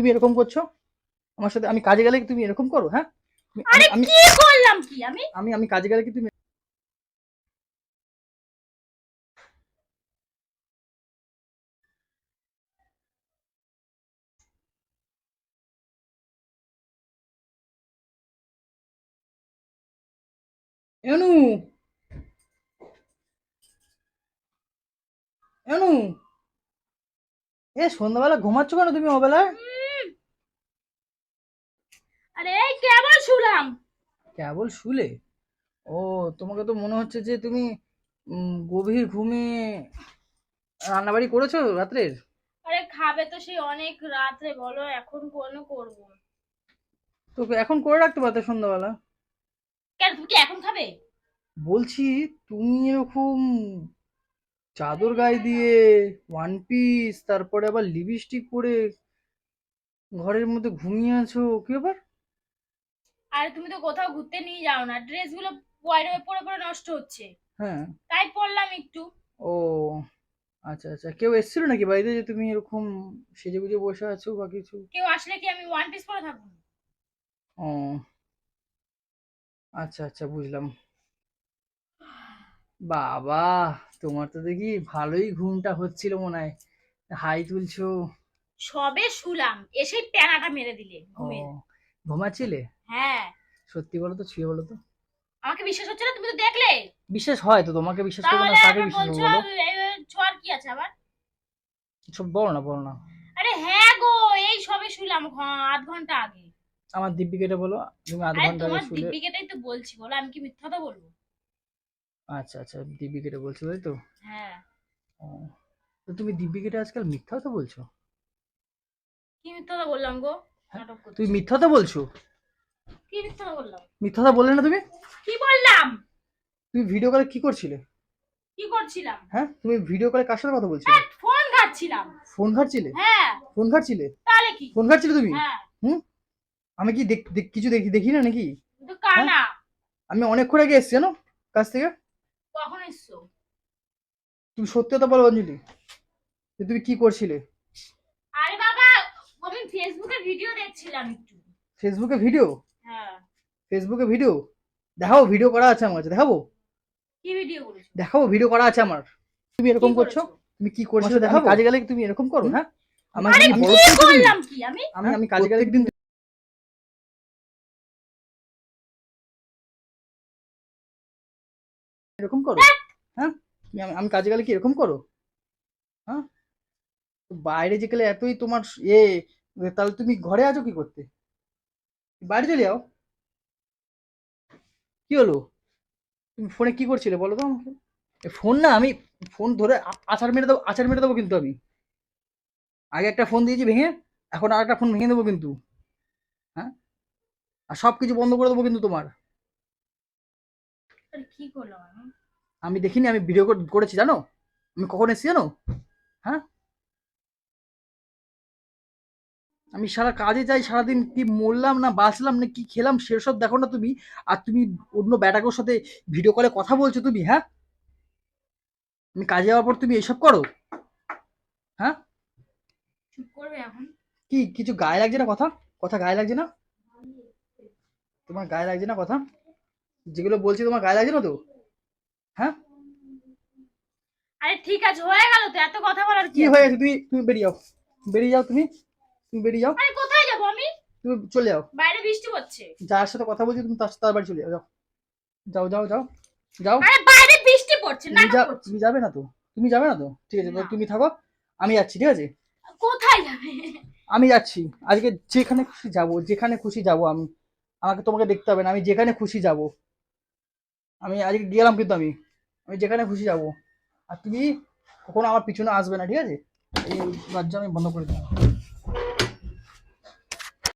তুমি এরকম করছ? আমার সাথে আমি কাজে গেলে কি তুমি এরকম করো হ্যাঁ? আরে আমি কি করলাম কি? আমি আমি আমি কাজে গেলে কি তুমি এনু। এনু। এ সন্ধ্যাবেলা ঘুমাচ্ছ কেন তুমি ওবেলায় আরে এই কেবল শুলাম। কেবল শুলে? ও তোমাকে তো মনে হচ্ছে যে তুমি গভীর ঘুমে রান্নাবাড়ি করেছ রাত্রের? আরে খাবে তো সেই অনেক রাত্রে বলো এখন কোন করব? তো এখন করে রাখতে পারতে সন্ধ্যাবেলা। কেন তুমি কি এখন খাবে? বলছি তুমি এরকম চাদর গায়ে দিয়ে ওয়ান পিস তারপরে আবার লিপস্টিক পরে ঘরের মধ্যে ঘুমিয়ে আছো কি ব্যাপার? আরে তুমি তো কোথাও ঘুরতে নিয়ে যাও না। ড্রেসগুলো পরে পরে পরে নষ্ট হচ্ছে। হ্যাঁ। তাই পরলাম একটু। ও আচ্ছা আচ্ছা। কেউ এসেছিল নাকি বাড়িতে যে তুমি এরকম সেজে গুজে বসে আছো বা কিছু? কেউ আসলে কি আমি ওয়ান পিস পরে থাকব? ও। আচ্ছা আচ্ছা বুঝলাম। বাবা তোমার তো দেখি ভালোই ঘুমটা হচ্ছিল মনে হয়। হাই তুলছো। সবে শুলাম। এসেই প্যানাটা মেরে দিলে ও ঘুমিয়ে ঘুমাচ্ছিলে? হ্যাঁ। সত্যি বলো তো ছুঁয়ে বলো তো আমাকে বিশ্বাস হচ্ছে না? তুমি তো দেখলে? বিশ্বাস হয় তো তোমাকে বিশ্বাস করব না আবার বিশ্বাস করব ছোঁয়ার কি আছে আবার? সব বলো না বলো না। আরে হ্যাঁ গো এই সবে শুলাম ঘ- আধ ঘণ্টা আগে। আমার দিব্যিকেটা বলো তুমি আধ ঘণ্টা আগে শুলে দিব্যিকেটাই তো বলছি বলো আমি কি মিথ্যা কথা বলব? আচ্ছা আচ্ছা দিব্যিকেটা বলছো তাই তো? হ্যাঁ। তো তুমি দিব্যিকেটা আজকাল মিথ্যা কথা বলছো? কি মিথ্যা কথা বললাম গো। তুমি মিথ্যা কথা বলছো? কি মিথ্যা বললাম? মিথ্যা কথা বললে না তুমি? কি বললাম? তুমি ভিডিও কলে কি করছিলে? কি করছিলাম? হ্যাঁ? তুমি ভিডিও কলে কার সাথে কথা বলছিলে? হ্যাঁ, ফোন ঘাটছিলাম। ফোন ঘাটছিলে? হ্যাঁ। ফোন ঘাটছিলে? তাহলে কি? ফোন ঘাটছিলে তুমি? হ্যাঁ। হুম? আমি কি দেখ- কিছু দেখি দেখি না নাকি তুমি তো কানা আমি অনেকক্ষণ আগে এসছি জানো? কাছ থেকে। কখন এসছো? তুমি সত্যি কথা বলো অঞ্জলি। তুমি কি করছিলে? ফেসবুকে ভিডিও দেখছিলাম একটু। ফেসবুকে ভিডিও হ্যাঁ। ফেসবুকে ভিডিও দেখাবো ভিডিও করা আছে আমার কাছে দেখাবো? কি ভিডিও করেছ? দেখাবো ভিডিও করা আছে আমার। তুমি এরকম করছ? তুমি কি করছ দেখাবো? কাজে গেলে তুমি এরকম করো হ্যাঁ? আমার কি? করলাম কি আমি? আমি আমি কাজে গেলে একদিন এরকম করো হ্যাঁ? আমি- আমি কাজে গেলে কি এরকম করো? হ্যাঁ? বাইরে যে গেলে এতই তোমার এ তাহলে তুমি ঘরে আছো কি করতে? বাইরে চলে যাও। কি হলো? তুমি ফোনে কি করছিলে বলো তো আমাকে? ফোন না আমি ফোন ধরে আ- আছাড় মেরে দেবো আছাড় মেরে দেবো কিন্তু আমি। আগে একটা ফোন দিয়েছি ভেঙে এখন আর একটা ফোন ভেঙে দেবো কিন্তু। হ্যাঁ? আর সব কিছু বন্ধ করে দেবো কিন্তু তোমার। কি করলাম আমি? আমি দেখিনি আমি ভিডিও করেছি জানো? আমি কখন এসেছি জানো? হ্যাঁ? আমি সারা কাজে যাই সারাদিন কি মরলাম না বাঁচলাম না কি খেলাম সেসব দেখো না তুমি। আর তুমি অন্য ব্যাটাকের সাথে ভিডিও কলে কথা বলছো তুমি হ্যাঁ? আমি কাজে যাওয়ার পর তুমি এসব করো? হ্যাঁ? চুপ করবে এখন। কি কিছু গায়ে লাগছে না কথা? কথা গায়ে লাগছে না? তোমার গায়ে লাগছে না কথা? যেগুলো বলছি তোমার গায়ে লাগছে না তো? হ্যাঁ? আরে ঠিক আছে হয়ে গেল তো এত কথা বলার কি হয়ে গেছে? তুমি তুমি বেরিয়ে যাও। বেরিয়ে যাও তুমি। তুমি বেরিয়ে যাও। আরে কোথায় যাব আমি? তুমি চলে যাও। বাইরে বৃষ্টি পড়ছে। যার সাথে কথা বলছি তুমি তার তার বাড়ি চলে যাও। যাও যাও যাও যাও। আরে বাইরে বৃষ্টি পড়ছে নাটক তুমি যাবে না তো? তুমি যাবে না তো? ঠিক আছে তুমি থাকো আমি যাচ্ছি ঠিক আছে? কোথায় যাবে? আমি যাচ্ছি। আজকে যেখানে খুশি যাব যেখানে খুশি যাব আমি। আমাকে তোমাকে দেখতে হবে না আমি যেখানে খুশি যাব। আমি আজকে গেলাম কিন্তু আমি। আমি যেখানে খুশি যাব। আর তুমি কখনো আমার পিছনে আসবে না ঠিক আছে? এই রাজ্য আমি বন্ধ করে দিলাম।